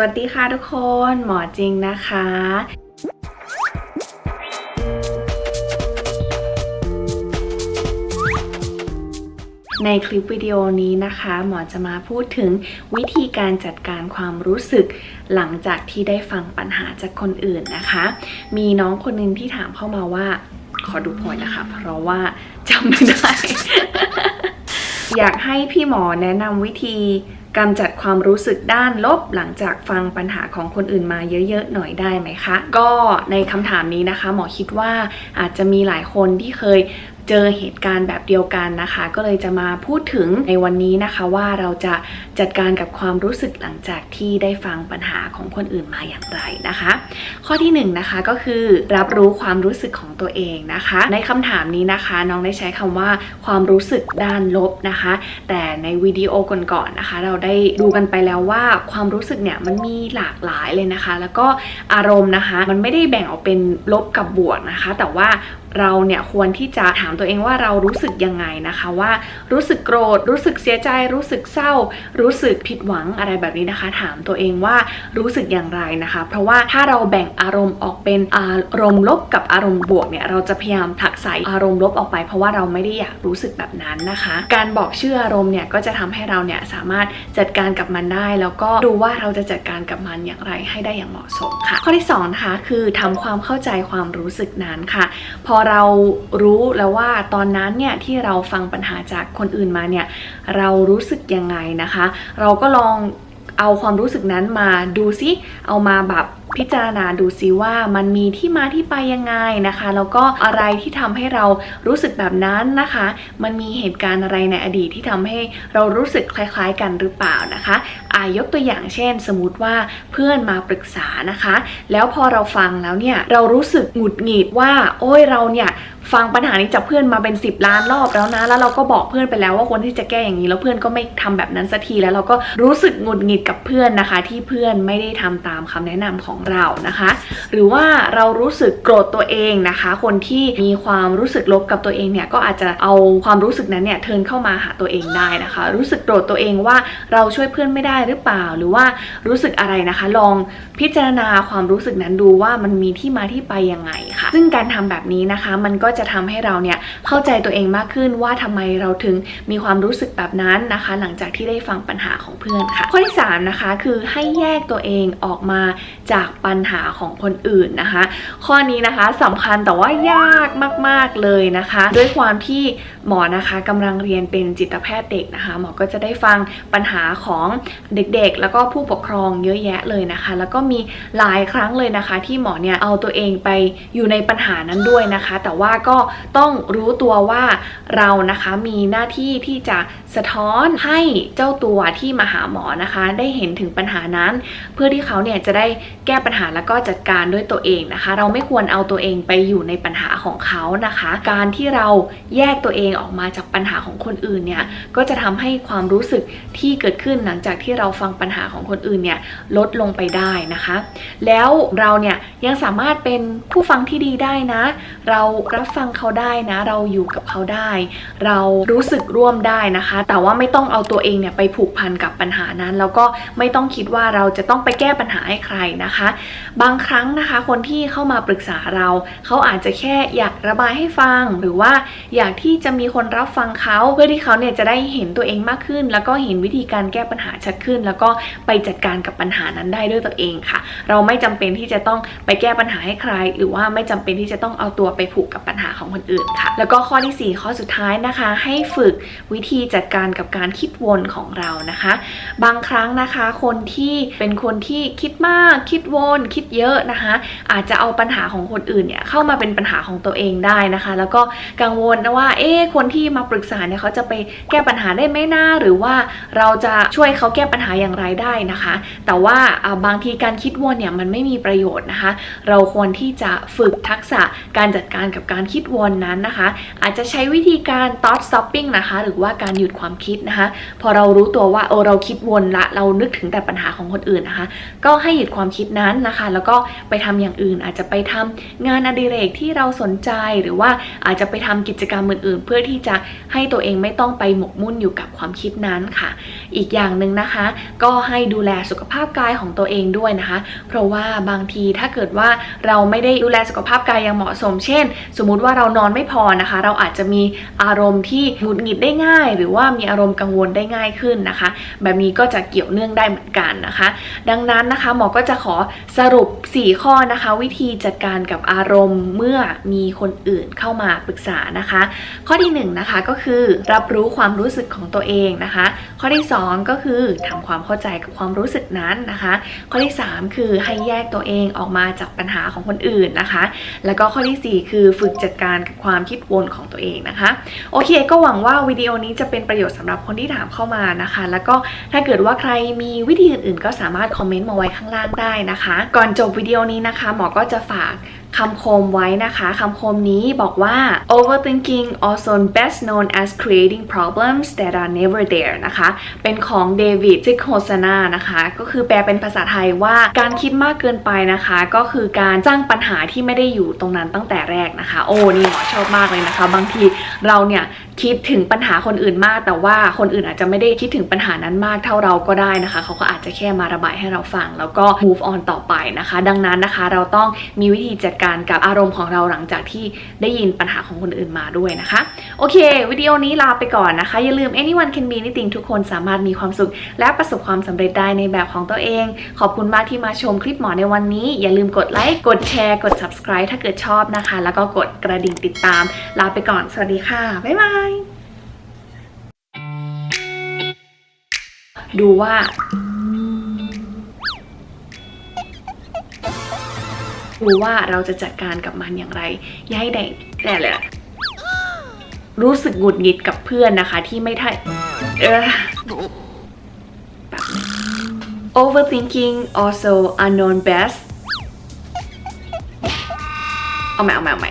วัสดีค่ะทุกคน หมอจริงนะคะ ในคลิปวิดีโอนี้นะคะ หมอจะมาพูดถึงวิธีการจัดการความรู้สึก หลังจากที่ได้ฟังปัญหาจากคนอื่นนะคะ มีน้องคนหนึงที่ถามเข้ามาว่า ขอดูพอยนะคะ เพราะว่าจำไม่ได้ อยากให้พี่หมอแนะนำวิธีกำจัดความรู้สึกด้านลบหลังจากฟังปัญหาของคนอื่นมาเยอะๆหน่อยได้ไหมคะ ก็ในคำถามนี้นะคะ หมอคิดว่าอาจจะมีหลายคนที่เคย เจอเหตุการณ์แบบเดียวกันนะคะ ก็เลยจะมาพูดถึงในวันนี้นะคะว่าเราจะจัดการกับความรู้สึกหลังจากที่ได้ฟังปัญหาของคนอื่นมาอย่างไรนะคะ ข้อที่1นงนะคะก็คือรับรู้ความรู้สึกของตัวเองนะคะ ในคำถามนี้นะคะ น้องได้ใช้คำว่าความรู้สึกด้านลบนะคะ แต่ในวิดีโอก่อนๆนะคะ เราได้ดูกันไปแล้วว่าความรู้สึกเนี่ยมันมีหลากหลายเลยนะคะ แล้วก็อารมณ์นะคะ มันไม่ได้แบ่งออกเป็นลบกับบวกนะคะ แต่ว่า เราเนี่ยควรที่จะถามตัวเองว่าเรารู้สึกยังไงนะคะว่ารู้สึกโกรธ รู้สึกเสียใจ รู้สึกเศร้า รู้สึกผิดหวังอะไรแบบนี้นะคะ ถามตัวเองว่ารู้สึกอย่างไรนะคะ เพราะว่าถ้าเราแบ่งอารมณ์ออกเป็นอารมณ์ลบกับอารมณ์บวกเนี่ยเราจะพยายามผลักใสอารมณ์ลบออกไป เพราะว่าเราไม่ได้อยากรู้สึกแบบนั้นนะคะ การบอกชื่ออารมณ์เนี่ยก็จะทำให้เราเนี่ยสามารถจัดการกับมันได้ แล้วก็ดูว่าเราจะจัดการกับมันอย่างไรให้ได้อย่างเหมาะสมค่ะ ข้อที่สองนะคะคือทำความเข้าใจความรู้สึกนั้นค่ะ พอเรารู้แล้วว่าตอนนั้นเนี่ยที่เราฟังปัญหาจากคนอื่นมาเนี่ยเรารู้สึกยังไงนะคะ เราก็ลอง เอาความรู้สึกนั้นมาดูซิเอามาแบบพิจารณาดูซิว่ามันมีที่มาที่ไปยังไงนะคะ แล้วก็อะไรที่ทำให้เรารู้สึกแบบนั้นนะคะ มันมีเหตุการณ์อะไรในอดีตที่ทำให้เรารู้สึกคล้าย ๆ กันหรือเปล่านะคะอายกตัวอย่างเช่น สมมติว่าเพื่อนมาปรึกษานะคะ แล้วพอเราฟังแล้วเนี่ยเรารู้สึกหงุดหงิดว่า โอ้ยเราเนี่ย ฟังปัญหานี้จากเพื่อนมาเป็น 10 ล้านรอบแล้วนะ แล้วเราก็บอกเพื่อนไปแล้วว่าควรที่จะแก้อย่างนี้ แล้วเพื่อนก็ไม่ทำแบบนั้นสักทีแล้วเราก็รู้สึกหงุดหงิดกับเพื่อนนะคะ ที่เพื่อนไม่ได้ทำตามคำแนะนำของเรานะคะ หรือว่าเรารู้สึกโกรธตัวเองนะคะ คนที่มีความรู้สึกลบกับตัวเองเนี่ยก็อาจจะเอาความรู้สึกนั้นเนี่ยเทินเข้ามาหาตัวเองได้นะคะ รู้สึกโกรธตัวเองว่าเราช่วยเพื่อนไม่ได้หรือเปล่า หรือว่ารู้สึกอะไรนะคะ ลองพิจารณาความรู้สึกนั้นดูว่ามันมีที่มาที่ไปยังไงค่ะ ซึ่งการทำแบบนี้นะคะ มันก็จะทำให้เราเนี่ยเข้าใจตัวเองมากขึ้นว่าทำไมเราถึงมีความรู้สึกแบบนั้นนะคะ หลังจากที่ได้ฟังปัญหาของเพื่อนค่ะ ข้อที่3นะคะคือให้แยกตัวเองออกมาจากปัญหาของคนอื่นนะคะ ข้อนี้นะคะสำคัญแต่ว่ายากมาก ๆเลยนะคะ ด้วยความที่หมอนะคะกำลังเรียนเป็นจิตแพทย์เด็กนะคะ หมอก็จะได้ฟังปัญหาของเด็กๆ แล้วก็ผู้ปกครองเยอะแยะเลยนะคะ แล้วก็มีหลายครั้งเลยนะคะ ที่หมอเนี่ยเอาตัวเองไปอยู่ในปัญหานั้นด้วยนะคะ แต่ว่าก็ต้องรู้ตัวว่าเรานะคะมีหน้าที่ที่จะสะท้อนให้เจ้าตัวที่มาหาหมอนะคะ ได้เห็นถึงปัญหานั้น เพื่อที่เขาเนี่ยจะได้แก้ปัญหาแล้วก็จัดการด้วยตัวเองนะคะ เราไม่ควรเอาตัวเองไปอยู่ในปัญหาของเขานะคะ การที่เราแยกตัวเองออกมาจากปัญหาของคนอื่นเนี่ยก็จะทำให้ความรู้สึกที่เกิดขึ้นหลังจากที่เราฟังปัญหาของคนอื่นเนี่ยลดลงไปได้นะคะ แล้วเราเนี่ยยังสามารถเป็นผู้ฟังที่ดีได้นะ เรารับฟังเขาได้นะ เราอยู่กับเขาได้ เรารู้สึกร่วมได้นะคะ แต่ว่าไม่ต้องเอาตัวเองเนี่ยไปผูกพันกับปัญหานั้น แล้วก็ไม่ต้องคิดว่าเราจะต้องไปแก้ปัญหาให้ใครนะคะ บางครั้งนะคะ คนที่เข้ามาปรึกษาเราเขาอาจจะแค่อยากระบายให้ฟัง หรือว่าอยากที่จะมีคนรับฟังเขาเพื่อที่เขาเนี่ยจะได้เห็นตัวเองมากขึ้น แล้วก็เห็นวิธีการแก้ปัญหาชัดขึ้น แล้วก็ไปจัดการกับปัญหานั้นได้ด้วยตัวเองค่ะ เราไม่จำเป็นที่จะต้องไปแก้ปัญหาให้ใคร หรือว่าไม่จำเป็นที่จะต้องเอาตัวไปผูกกับปัญหาของคนอื่นค่ะ แล้วก็ข้อที่ 4 ข้อสุดท้ายนะคะ ให้ฝึกวิธีจัดการกับการคิดวนของเรานะคะ บางครั้งนะคะ คนที่เป็นคนที่คิดมาก คิดวนคิดเยอะนะคะ อาจจะเอาปัญหาของคนอื่นเนี่ยเข้ามาเป็นปัญหาของตัวเองได้นะคะ แล้วก็กังวลนะว่าเอ๊ะคนที่มาปรึกษาเนี่ยเขาจะไปแก้ปัญหาได้ไหมนะหรือว่าเราจะช่วยเขาแก้ปัญหาอย่างไรได้นะคะ แต่ว่าบางทีการคิดวนเนี่ยมันไม่มีประโยชน์นะคะ เราควรที่จะฝึกทักษะการจัดการกับการคิดคิดวนนั้นนะคะ อาจจะใช้วิธีการ thought stopping นะคะ หรือว่าการหยุดความคิดนะคะ พอเรารู้ตัวว่าเออเราคิดวนละ เรานึกถึงแต่ปัญหาของคนอื่นนะคะ ก็ให้หยุดความคิดนั้นนะคะ แล้วก็ไปทำอย่างอื่น อาจจะไปทำงานอดิเรกที่เราสนใจหรือว่าอาจจะไปทำกิจกรรมอื่น ๆ เพื่อที่จะให้ตัวเองไม่ต้องไปหมกมุ่นอยู่กับความคิดนั้นค่ะ อีกอย่างหนึ่งนะคะ ก็ให้ดูแลสุขภาพกายของตัวเองด้วยนะคะ เพราะว่าบางทีถ้าเกิดว่าเราไม่ได้ดูแลสุขภาพกายอย่างเหมาะสม เช่น สมมุติว่าเรานอนไม่พอนะคะ เราอาจจะมีอารมณ์ที่หงุดหงิดได้ง่าย หรือว่ามีอารมณ์กังวลได้ง่ายขึ้นนะคะ แบบนี้ก็จะเกี่ยวเนื่องได้เหมือนกันนะคะ ดังนั้นนะคะหมอก็จะขอสรุป 4 ข้อนะคะ วิธีจัดการกับอารมณ์เมื่อมีคนอื่นเข้ามาปรึกษานะคะ ข้อที่1นงนะคะก็คือรับรู้ความรู้สึกของตัวเองนะคะ ข้อที่ 2 ก็คือทำความเข้าใจกับความรู้สึกนั้นนะคะ ข้อที่ 3 คือให้แยกตัวเองออกมาจากปัญหาของคนอื่นนะคะ แล้วก็ข้อทีสี่4 คือฝึกจัดการกับความคิดวนของตัวเองนะคะ โอเค ก็หวังว่าวิดีโอนี้จะเป็นประโยชน์สำหรับคนที่ถามเข้ามานะคะ แล้วก็ถ้าเกิดว่าใครมีวิธีอื่นๆ ก็สามารถคอมเมนต์มาไว้ข้างล่างได้นะคะ ก่อนจบวิดีโอนี้นะคะ หมอก็จะฝากคำคมไว้นะคะคำคมนี้บอกว่า overthinking also best known as creating problems that are never there นะคะเป็นของเดวิดซิกโฮซนานะคะ ก็คือแปลเป็นภาษาไทยว่าการคิดมากเกินไปนะคะ ก็คือการสร้างปัญหาที่ไม่ได้อยู่ตรงนั้นตั้งแต่แรกนะคะ โอ้นี่หมอชอบมากเลยนะคะ บางทีเราเนี่ยคิดถึงปัญหาคนอื่นมาก แต่ว่าคนอื่นอาจจะไม่ได้คิดถึงปัญหานั้นมากเท่าเราก็ได้นะคะ เขาก็อาจจะแค่มาระบายให้เราฟัง แล้วก็ move on ต่อไปนะคะ ดังนั้นนะคะ เราต้องมีวิธีจัดการกับอารมณ์ของเราหลังจากที่ได้ยินปัญหาของคนอื่นมาด้วยนะคะ โอเค วิดีโอนี้ลาไปก่อนนะคะ อย่าลืม anyone can be anything ทุกคนสามารถมีความสุข และประสบความสำเร็จได้ในแบบของตัวเอง ขอบคุณมากที่มาชมคลิปหมอในวันนี้ อย่าลืมกดไลค์ กดแชร์ กด subscribe ถ้าเกิดชอบนะคะ แล้วก็กดกระดิ่งติดตาม ลาไปก่อน สวัสดีค่ะ บ๊ายบาย ดูว่าดูว่าเราจะจัดการกับมันอย่างไรย่าให้ได้แต่แหละ รู้สึกหงุดหงิดกับเพื่อนนะคะ ที่ไม่ทันเออ overthinking also unknown best เอาใหม่เอาใหม่เอาใหม่